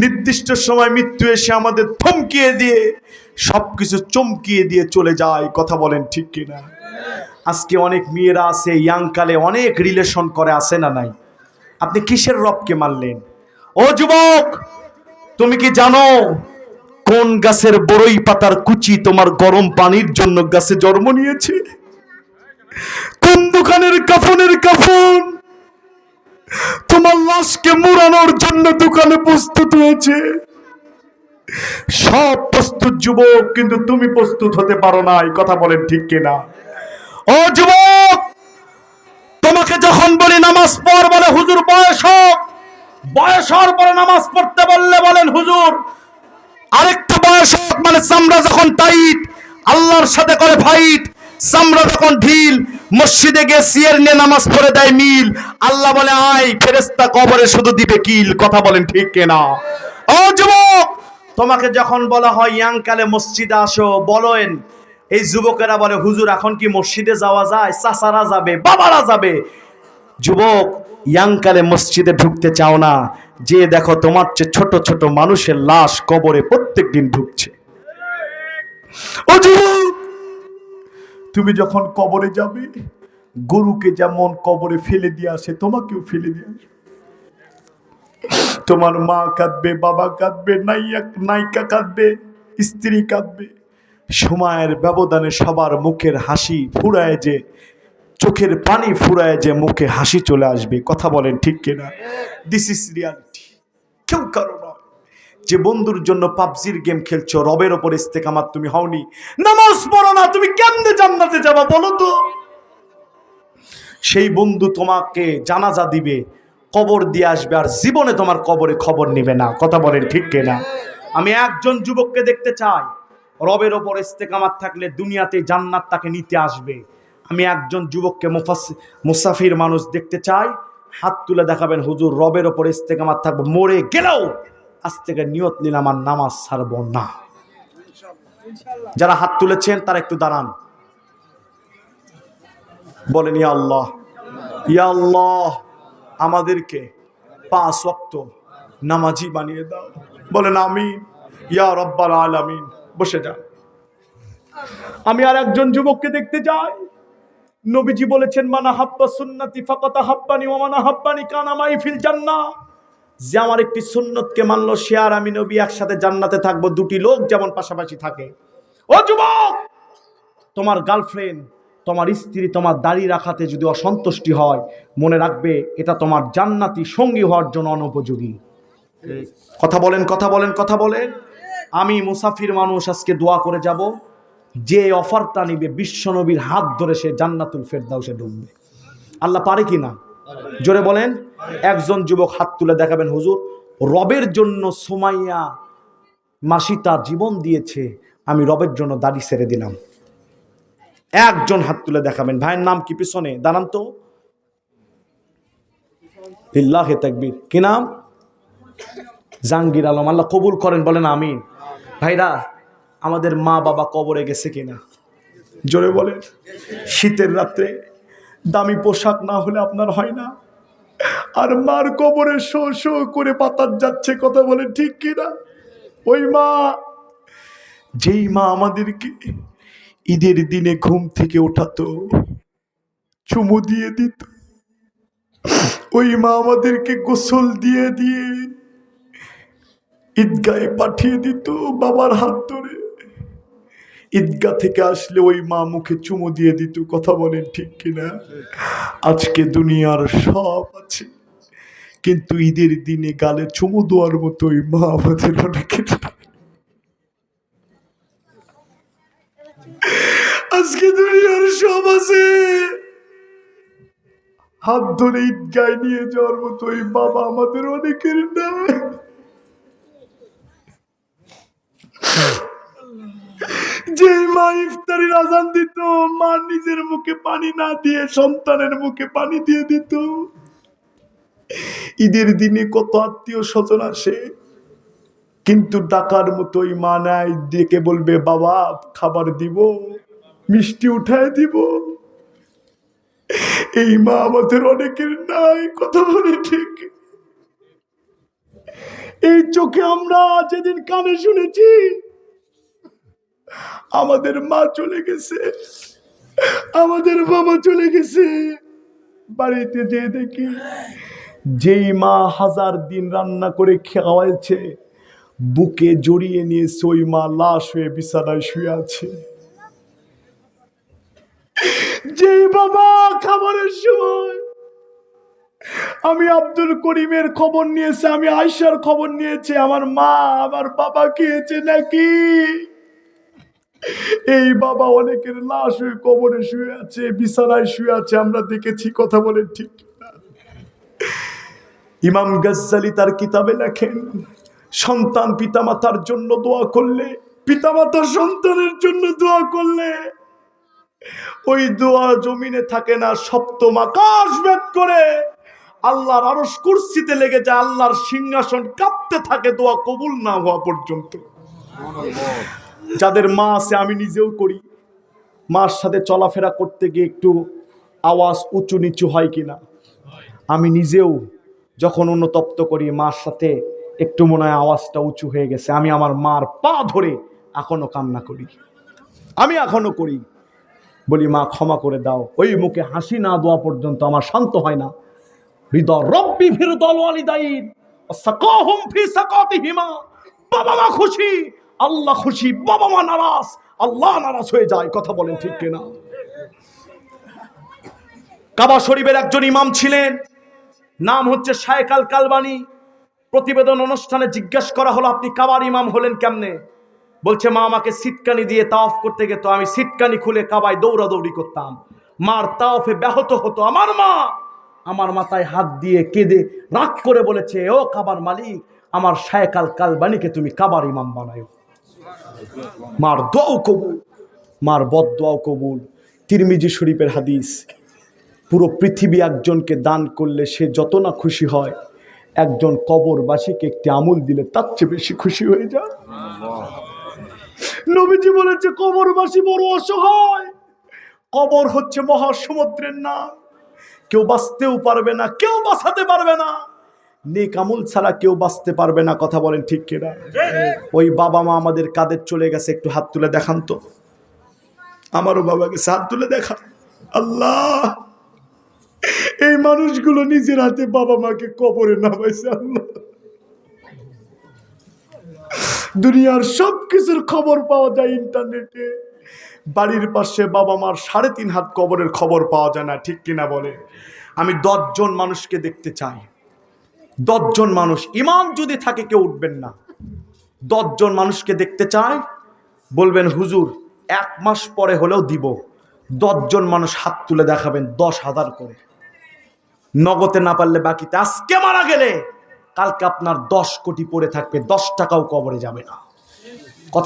নির্দিষ্ট সময় মৃত্যু এসে আমাদের থমকিয়ে দিয়ে, সবকিছু চমকিয়ে দিয়ে চলে যায়। কথা বলেন ঠিক কিনা? আজকে অনেক মেয়েরা আছে ইয়াংকালে অনেক রিলেশন করে আসে না নাই? আপনি কিসের রবকে মানলেন ও যুবক, তুমি কি জানো কোন গাছের বড়ই পাতার কুচি তোমার গরম পানির জন্য গাছে জন্ম নিয়েছে? কোন দোকানের কাফনের কাফন? তোমার লাশকে মুড়ানোর জন্য দোকানে প্রস্তুত হয়েছে। সব প্রস্তুত যুবক, কিন্তু তুমি প্রস্তুত হতে পারো না, এই কথা বলেন ঠিক কিনা? ও যুবক, তোমাকে যখন বলি নামাজ পড় বলে, হুজুর বয়স হোক, বয়স হওয়ার পরে নামাজ পড়তে বললে বলেন, হুজুর, আরেকটু বয়স হোক মানে চামড়া যখন টাইট আল্লাহর সাথে করে ফাইট চামড়া যখন ঢিল মসজিদে গিয়ে সিয়ের নিয়ে নামাজ পড়ে দেয় মিল। আল্লাহ বলে, আয় ফেরেস্তা কবরে শুধু দিবে কিল। কথা বলেন ঠিক কেনা? ও যুবক, তোমাকে যখন বলা হয় ইয়াংকালে মসজিদে আসো, বলেন, এই যুবকেরা বলে, হুজুর, এখন কি মসজিদে যাওয়া যায়? চাচারা যাবে, বাবারা যাবে। যুবক ইয়াংকালে মসজিদে ঢুকতে চাও না। যে দেখো, তোমার চেয়ে ছোট ছোট মানুষের লাশ কবরে প্রত্যেক দিন ঢুকছে। ও যুবক তুমি যখন কবরে যাবে, গরুকে যেমন কবরে ফেলে দিয়ে আসে, তোমাকেও ফেলে দিয়ে আসে তোমার মা কাঁদবে, বাবা কাঁদবে নায়িকা কাঁদবে, স্ত্রী কাঁদবে। সময়ের ব্যবধানে সবার মুখের হাসি ফুরায় যে, চোখের পানি ফুরায় যে মুখে হাসি চলে আসবে। কথা বলেন ঠিক কিনা? দিস ইস রিয়ালিটি কেউ কারও নয় যে বন্ধুর জন্য পাবজির গেম খেলছো, রবের ওপর ইস্তেকামাত তুমি হওনি। নামাজ পড়ো না, তুমি কেমনে জান্নাতে যাবা বলো তো? সেই বন্ধু তোমাকে জানাজা দিবে, কবর দিয়ে আসবে, আর জীবনে তোমার কবরে খবর নিবে না। কথা বলেন ঠিক কিনা? আমি একজন যুবককে দেখতে চাই। রবের ওপর ইস্তেকামাত থাকলে দুনিয়াতে জান্নাত তাকে নিতে আসবে। আমি একজন যুবককে মুফাস- মুসাফির মানুষ দেখতে চাই। হাত তুলে দেখাবেন, হুজুর, রবের ওপর ইস্তেকামাত থাকবে, মরে গেলেও আজ থেকে নিয়ত নিলাম আর নামাজ ছাড়বো না। যারা হাত তুলেছেন, তারা একটু দাঁড়ান। বলেন, ইয়া আল্লাহ ইয়া আল্লাহ, আমাদেরকে পাঁচ ওয়াক্ত নামাজি বানিয়ে দাও। বলেন, আমিন, ইয়া রব্বাল আলামিন। বসে যান। আমি আর একজন যুবককে দেখতে যাই। নবীজি বলেছেন, মানা হাব্বা সুন্নতি ফাকাতা হাব্বানি মানা হাব্বানি কানা মাই ফিল জান্নাহ। যে আমার একটি সুন্নতকে মানলো, সে আর আমি নবী একসাথে জান্নাতে থাকব, দুটি লোক যেমন পাশাপাশি থাকে। ও যুবক, তোমার গার্লফ্রেন্ড তোমার স্ত্রী তোমার দাড়ি রাখাতে যদি অসন্তুষ্টি হয়, মনে রাখবে এটা তোমার জান্নাতি সঙ্গী হওয়ার জন্য অনুপযোগী। কথা বলেন কথা বলেন কথা বলেন। আমি মুসাফির মানুষ, আজকে দোয়া করে যাব। যে অফারটা নিবে বিশ্বনবীর হাত ধরে সে জান্নাতুল ফেরদাউসে ঢুকবে আল্লাহ পারে কি না? জোরে বলেন। একজন যুবক হাত তুলে দেখাবেন, হুজুর, রবের জন্য সোমাইয়া মাসি তার জীবন দিয়েছে, আমি রবের জন্য দাড়ি ছেড়ে দিলাম। একজন হাত তুলে দেখাবেন, ভাইয়ের নাম কি পিছনে? দাঁড়ান তো। লিল্লাহে তাকবীর। কি নাম? জাহাঙ্গীর আলম। আল্লাহ কবুল করেন, বলেন আমি ভাইরা, আমাদের মা বাবা কবরে গেছে কিনা? জোরে বলেন। শীতের রাত্রে দামি পোশাক না হলে আপনার হয় না? আর মার কবরে শো শো করে পাতার যাচ্ছে কথা বলে, ঠিক কিনা ওই মা, যেই মা আমাদেরকে ঈদের দিনে ঘুম থেকে ওঠাতো, চুমু দিয়ে দিত, ওই মা আমাদেরকে গোসল দিয়ে দিয়ে ঈদগাহে পাঠিয়ে দিত বাবার হাত ধরে। ঈদগাহ থেকে আসলে ওই মা মুখে চুমু দিয়ে দিত, কথা বলেন ঠিক কিনা আজকে দুনিয়ার সব আছে। কিন্তু ঈদের দিনে গালে চুমু দেওয়ার ওই মা আমাদের অনেকের আজকে দুনিয়ার সব আছে। হাত ধরে ঈদগায় নিয়ে যাওয়ার মতো ওই বাবা আমাদের অনেকের নাই। যে মা ইফতারির আজান দিত, মা নিজের মুখে পানি না দিয়ে সন্তানের মুখে পানি দিয়ে দিত। ঈদের দিনে কত আত্মীয় স্বজন আসে। কিন্তু ডাকার মতোই মা নাই ডেকে বলবে, বাবা, খাবার দিব, মিষ্টি উঠায় দিব। এই মা আমাদের অনেকের নাই, কথা বলে ঠিক। এই চোখে আমরা যেদিন কানে শুনেছি, আমাদের মা চলে গেছে। আমাদের বাবা চলে গেছে। বাড়িতে যেয়ে দেখি যেই মা হাজার দিন রান্না করে খাওয়াইছে, বুকে জড়িয়ে নিয়ে ওই মা লাশ হয়ে বিছানায় শুয়ে আছে যেই বাবা খাবারের সময় আমি আব্দুল করিমের খবর নিয়েছি, আমি আয়সার খবর নিয়েছি, আমার মা আমার বাবা খেয়েছে নাকি এই বাবা অনেকের লাশ হয়ে কবরে শুয়ে আছে, বিছানায় শুয়ে আছে, আমরা দেখেছি, কথা বলে ঠিক। ইমাম গজ্জালি তার কিতাবে লেখেন, সন্তান পিতামাতার জন্য দোয়া করলে, পিতামাতা সন্তানের জন্য দোয়া করলে, ওই দোয়া জমিনে থাকে না, সপ্তম আকাশ ভেদ করে। আল্লাহর আরস কুর্সিতে লেগে যায়, আল্লাহর সিংহাসন কাঁপতে থাকে, দোয়া কবুল না হওয়া পর্যন্ত। যাদের মা আছে, আমি নিজেও করি। মার সাথে চলাফেরা করতে গিয়ে একটু আওয়াজ উঁচু নিচু হয় কিনা, আমি নিজেও যখন অনুতপ্ত করি, মার সাথে একটু মনে হয় আওয়াজটা উঁচু হয়ে গেছে, আমি আমার মার পা ধরে এখনও কান্না করি। আমি এখনও করি। বলি, মা, ক্ষমা করে দাও। ওই মুখে হাসি না দেওয়া পর্যন্ত আমার শান্ত হয় না। রব্বি ফি বাবা মা খুশি, আল্লাহ খুশি, বাবা মা আল্লাহ হয়ে যায়। কথা বলেন ঠিক কাবা শরীফের একজন ইমাম ছিলেন নাম হচ্ছে শায়েক আল কালবানি। প্রতিবেদন অনুষ্ঠানে জিজ্ঞেস করা হলো, আপনি কাবার ইমাম হলেন কেমনে? বলছে, মা আমাকে সিটকানি দিয়ে তাওফ করতে গেত, আমি সিটকানি খুলে কাবায় দৌড়াদৌড়ি করতাম। মার তাওফে ব্যাহত হতো আমার মা। আমার মাথায় হাত দিয়ে কেঁদে রাগ করে বলেছে, ও কাবার মালিক, আমার শায়েক আল কালবানিকে তুমি কাবার ইমাম বানায়। মার দোয়াও কবুল, মার বদ দোয়াও কবুল। তিরমিজি শরীফের হাদিস। পুরো পৃথিবী একজনকে দান করলে সে যত না খুশি হয়, একজন কবরবাসীকে একটি আমুল দিলে তার চেয়ে বেশি খুশি হয়ে যায়। নবীজি বলেছে, কবরবাসী বড় অসহায়। কবর হচ্ছে মহাসমুদ্রের না কেউ বাঁচতেও পারবে না, কেউ বাঁচাতে পারবে না। নেক আমুল ছাড়া কেউ বাঁচতে পারবে না। কথা বলেন ঠিক কিনা? ওই বাবা মা আমাদের কাদের চলে গেছে, একটু হাত তুলে দেখান তো। আমারও বাবা গেছে হাত তুলে দেখা আল্লাহ! এই মানুষগুলো নিজের হাতে বাবা মাকে কবরে নামাইছে আল্লাহ। দুনিয়ার সব কিছুর খবর পাওয়া যায় ইন্টারনেটে। বাড়ির পাশে বাবা মার সাড়ে তিন হাত কবরের খবর পাওয়া যায় না, ঠিক কিনা বলে? আমি দশজন মানুষকে দেখতে চাই। দশজন মানুষ, ইমাম যদি থাকে কেউ উঠবেন না। দশজন মানুষকে দেখতে চাই, বলবেন, হুজুর, এক মাস পরে হলেও দিব। দশজন মানুষ হাত তুলে দেখাবেন, দশ হাজার করে। নগদে না পারলে বাকিতে। আজকে মারা গেলে কালকে আপনার দশ কোটি পড়ে থাকবে, দশ টাকাও কবরে যাবে না।